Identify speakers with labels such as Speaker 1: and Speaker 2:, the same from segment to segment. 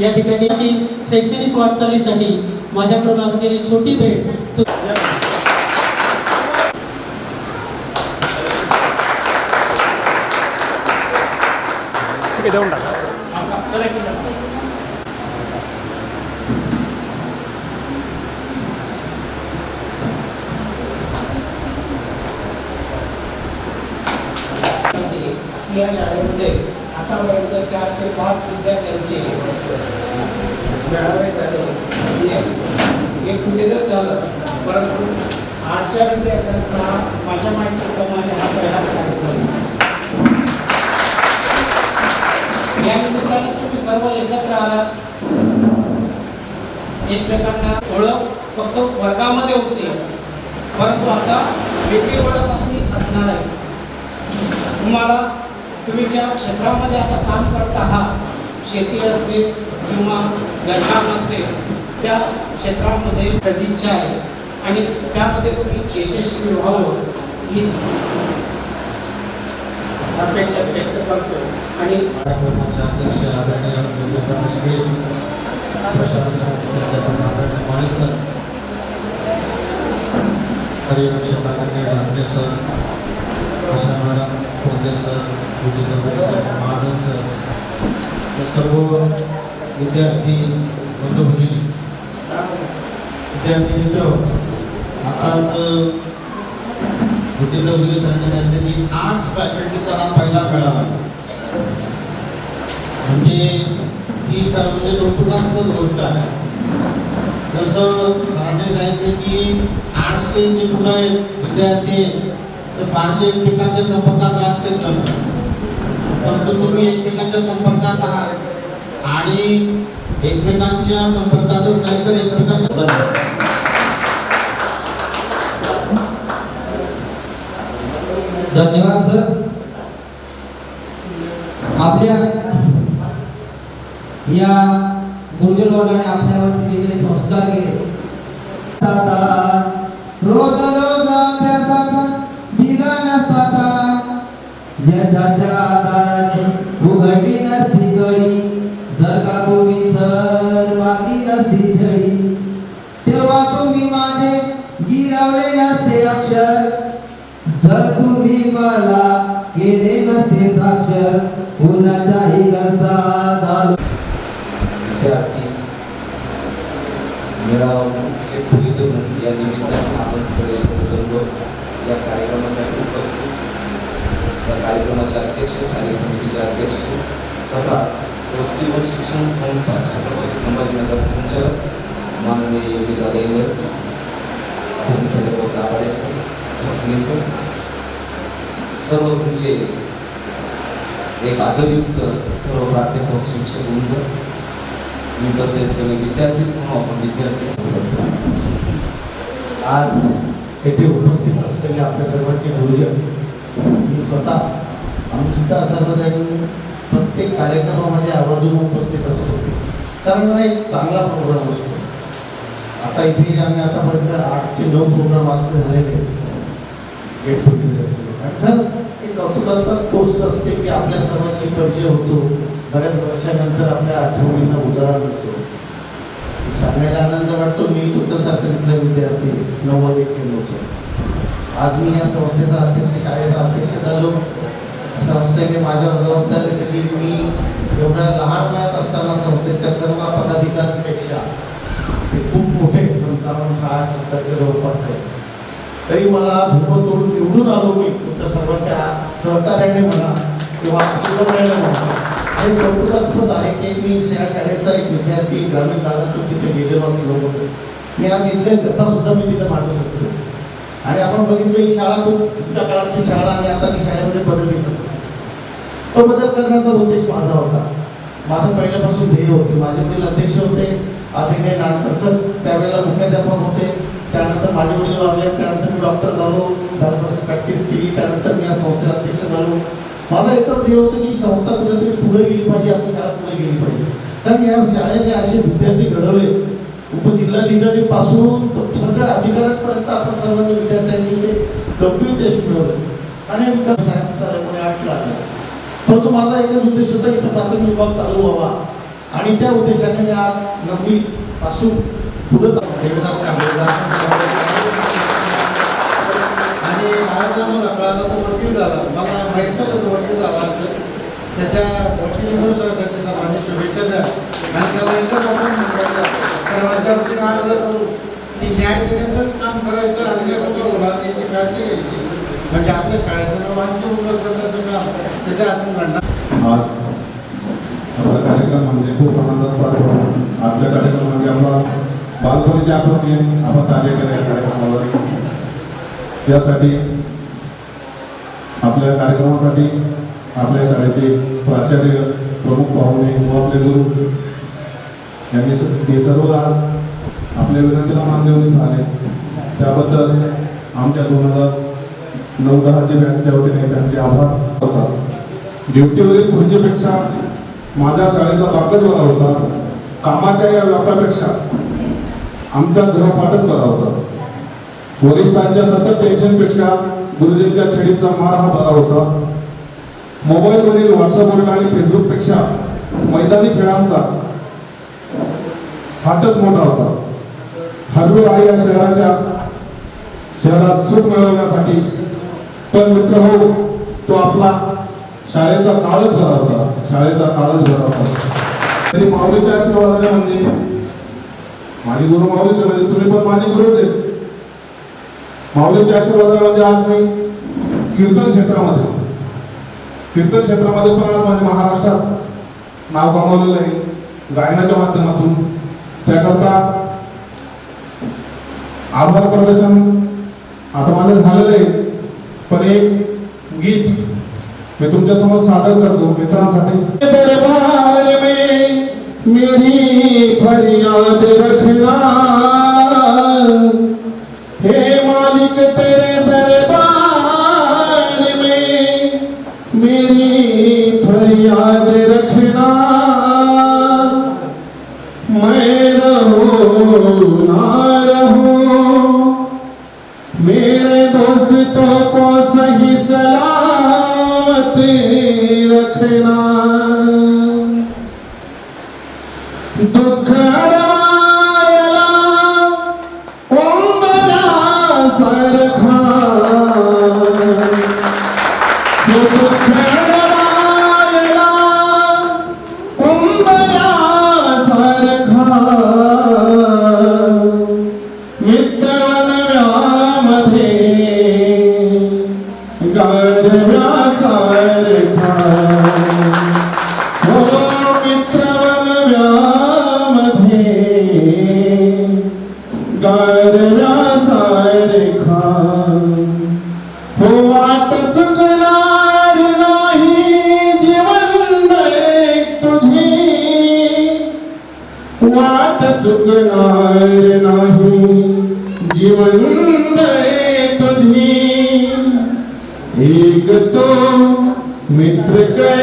Speaker 1: या ठिकाणी शैक्षणिक वाटचालीसाठी माझ्याकडून असलेली छोटी भेट
Speaker 2: देऊन टाका.
Speaker 3: या शाळेमध्ये आतापर्यंत चार ते पाच विद्यार्थ्यांचे मेळावे झाले. हे कुठेतरी झालं. परंतु आठच्या विद्यार्थ्यांचा माझ्या माहितीप्रमाणे हा पहिलाच कार्यक्रम. या निमित्ताने तुम्ही सर्व एकत्र आलात एकमेकांना ओळख फक्त वर्गामध्ये होते. परंतु आता वेगळी ओळख आपली असणार आहे. तुम्हाला तुम्ही ज्या क्षेत्रामध्ये आता काम करत आहात शेती असेल किंवा घरकाम असेल त्या क्षेत्रामध्ये सदिच्छा आहे आणि त्यामध्ये तुम्ही यशस्वी व्हावं हीच अपेक्षा व्यक्त करतो. आणि
Speaker 4: अध्यक्ष आदरणीय योगिता सर पर्यवेक्षक आदरणीय sir Asha madam Konde sir beauty sir Mahajan sir सर्व विद्यार्थी बंधुभगिनी विद्यार्थी मित्र आताच गुटी चौधरी सरांनी सांगितलं की आर्ट्स फॅकल्टीचा हा पहिला मेळावा म्हणजे ही खरं म्हणजे कौतुकास्पद गोष्ट आहे जसं सरांनी सांगितलं की आर्ट्सचे जे मुलं आहेत विद्यार्थी आहेत ते फारसे एकमेकांच्या संपर्कात राहत नंतर परंतु तुम्ही एकमेकांच्या संपर्कात आहात. आणि एकमेकांच्या संपर्कातच नाही तर एकमेकांच्या धन्यवाद.
Speaker 5: सर. आपल्या या गुरुजन लोकांनी आपल्यावरती जे काही संस्कार केले. रोज रोज अभ्यासाचा दिला नसता यशाच्या तुम्ही सर नसती छडी तेव्हा तुम्ही माझे गिरावले नसते अक्षर. जर तुम्ही मला केले नसते साक्षर कुणाच्याही घरचा झालो.
Speaker 4: विद्यार्थी मेळावा म्हणून या निमित्ताने आपण सगळे जमलो या कार्यक्रमासाठी उपस्थित. या कार्यक्रमाचे अध्यक्ष शालेय समितीचे अध्यक्ष तथाच संस्कृती व शिक्षण संस्था छत्रपती संभाजीनगर संचालक माननीय योगी जाधव मुख्याध्यापक गावाडे सर ठाकरे सर. सर्व तुमचे एक आदरयुक्त सर्व प्राध्यापक शिक्षक वृंद मी बसलेले सगळे विद्यार्थीच म्हणून आपण विद्यार्थी करतो
Speaker 6: आज येथे उपस्थित असलेले आपल्या सर्वांचे गुरुजन मी स्वतः आम्ही सुद्धा सर्वजणी प्रत्येक कार्यक्रमामध्ये आवर्जून उपस्थित असतो कारण मला एक चांगला प्रोग्राम असतो. आता इथे आम्ही आतापर्यंत आठ ते नऊ प्रोग्राम आपले झालेले गेट टुगेदरचे आणि एक कौतुकात्मक गोष्ट असते की आपल्या सर्वांची परिचय होतो. बऱ्याच वर्षानंतर आपल्या आठवणींना उजाळा मिळतो. सांगायला आनंद वाटतो. मी तुमच्यासारखं तिथला विद्यार्थी नव्वद होतो. आज मी या संस्थेचा अध्यक्ष शाळेचा अध्यक्ष झालो. संस्थेने माझ्यावर जबाबदारी दिली मी एवढ्या लहान वयात असताना संस्थेच्या सर्व पदाधिकाऱ्यांपेक्षा ते खूप मोठे पंचावन्न साठ सत्तरच्या जवळपास आहे. तरी मला आज उभं तोडून निवडून आलो मी तुमच्या सर्वांच्या सहकार्याने म्हणा किंवा आशीर्वादाने म्हणा. हे कौतुकास्पद आहे की मी शा शाळेचा एक विद्यार्थी ग्रामीण भागातून तिथे गेलेलो असलो होतो मी आज इथले कथासुद्धा मी तिथे मांडू शकतो. आणि आपण बघितलं ही शाळा खूप तुमच्या काळातली शाळा आणि आताची शाळेमध्ये बदल तो बदल करण्याचा उद्देश माझा होता. माझं पहिल्यापासून ध्येय होते. माझे वडील अध्यक्ष होते. आदित्य नानकर सर त्यावेळेला मुख्याध्यापक होते. त्यानंतर माझे वडील लागले त्यानंतर मी डॉक्टर झालो. बऱ्याच वर्ष प्रॅक्टिस केली. त्यानंतर मी या संस्थेचे अध्यक्ष झालो. माझा एकच ध्येय होतं की संस्था कुठेतरी पुढे गेली पाहिजे. आपली शाळा पुढे गेली पाहिजे. कारण या शाळेने असे विद्यार्थी घडवले. उपजिल्हाधिकारी पासून सगळ्या अधिकाऱ्यांपर्यंत आपण सर्वांनी विद्यार्थ्यांनी ते गंभीर यश मिळवलं. आणि विकास सायन्स कोणी आठ तो परंतु माझा एकच उद्देश होता की तो प्राथमिक विभाग चालू व्हावा. आणि त्या उद्देशाने मी आज नववी पासून पुढे देवदास आणि आज आम्हाला कळाला तो वकील झाला. मला माहीत नव्हतं तो वकील झाला असं त्याच्या वकील महोत्सवासाठी सर्वांनी शुभेच्छा द्या. आणि त्याला एकच आपण सर्वांच्या वतीने आग्रह करू की न्याय देण्याचंच काम करायचं अन्य कुठं होणार याची काळजी घ्यायची. म्हणजे आपल्या शाळेचं नाव आणखी उपलब्ध करण्याचं काम त्याच्या हातून घडणार.
Speaker 7: आज आपला कार्यक्रम म्हणजे खूप आनंदात पार पडतो आजच्या कार्यक्रमामध्ये आपला बालपणीची आठवणी आपण ताजे केल्या या कार्यक्रमाला यासाठी आपल्या कार्यक्रमासाठी आपल्या शाळेचे प्राचार्य प्रमुख पाहुणे व आपले गुरु यांनी स- ते सर्व आज आपल्या विनंतीला मान देऊन आले. त्याबद्दल आमच्या दोन हजार नऊ दहाच्या बॅचच्या होते त्यांचे आभार होतात ड्युटीवरील खुर्चीपेक्षा माझ्या शाळेचा बाकच बरा होता. कामाच्या या व्यापापेक्षा आमचा गृहपाठच बरा होता. वरिष्ठांच्या सतत टेन्शनपेक्षा गुरुजींच्या छडीचा मार हा बरा होता. मोबाईलवरील व्हॉट्सअपवरील आणि फेसबुकपेक्षा मैदानी खेळांचा हातच मोठा होता. हरवी आई या शहराच्या शहरात सुख मिळवण्यासाठी पण मित्र हो तो आपला शाळेचा काळच भरा होता. शाळेचा काळच भरा होता. तरी माऊलीच्या आशीर्वादाने म्हणजे माझी गुरु माऊलीचे म्हणजे तुम्ही पण माझे गुरुच आहे. माऊलीच्या आशीर्वादाने म्हणजे आज मी कीर्तन क्षेत्रामध्ये. कीर्तन क्षेत्रामध्ये पण आज माझ्या महाराष्ट्रात नाव कमावलेलं आहे. गायनाच्या माध्यमातून. त्याकरता आभार प्रदर्शन आता माझं झालेलं आहे. एक गीत मी तुमच्यासमोर सादर करतो मित्रांसाठी. मेरी फरियाद रखना। हे मालिक तेरे दरबार में मेरी फरियाद रख tocada हो वाट चुकणार नाही जीवन एक तुझी. वाट चुकणार नाही जीवन दे तुझी. एक तो मित्र कै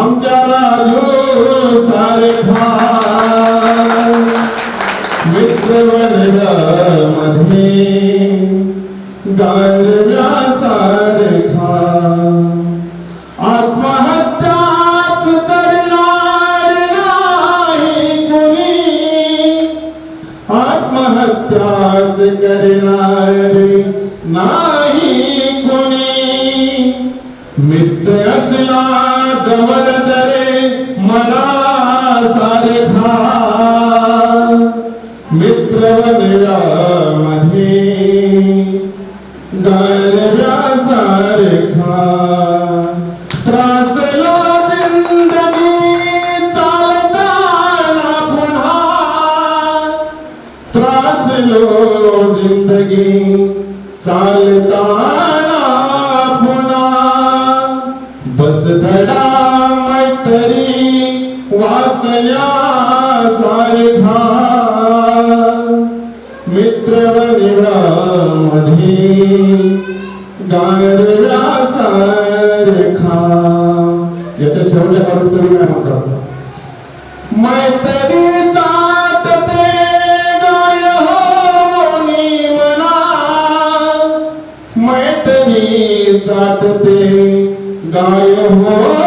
Speaker 7: आमच्या राजो सारखा. मित्रमध्ये गारव्यासारखा चालताना पुन्हा त्रासलो जिंदगी चालताना बस धडा मैत्री वाचण्यासारखा मित्रवनिरामध्ये गारल्यासारखा याच्या शेवटच्या काळात तरी काय म्हणतात मैत्री मैत्री ते गाय हो